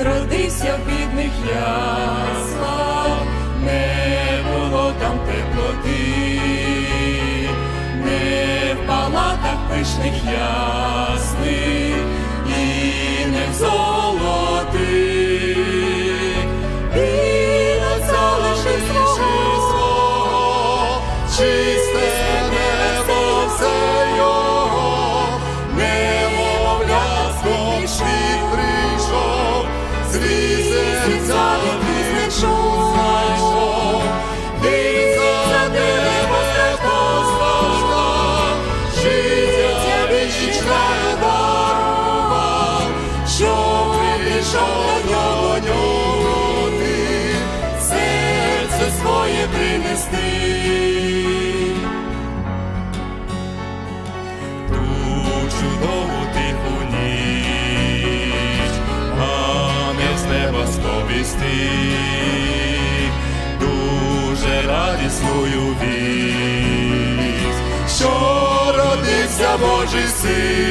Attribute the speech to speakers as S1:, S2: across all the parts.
S1: він родився в бідних яслах, не було там теплоти, не в палатах пишних ясних і не в зоні. Шаного нього ти серце своє принести, ту чудову тиху ніч, Ангел з неба сповісти, дуже радісную вість, що родився Божий син.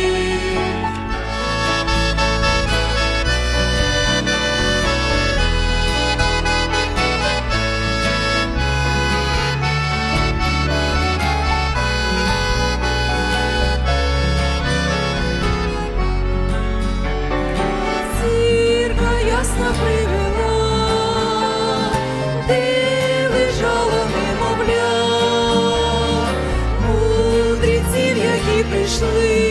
S1: Myśli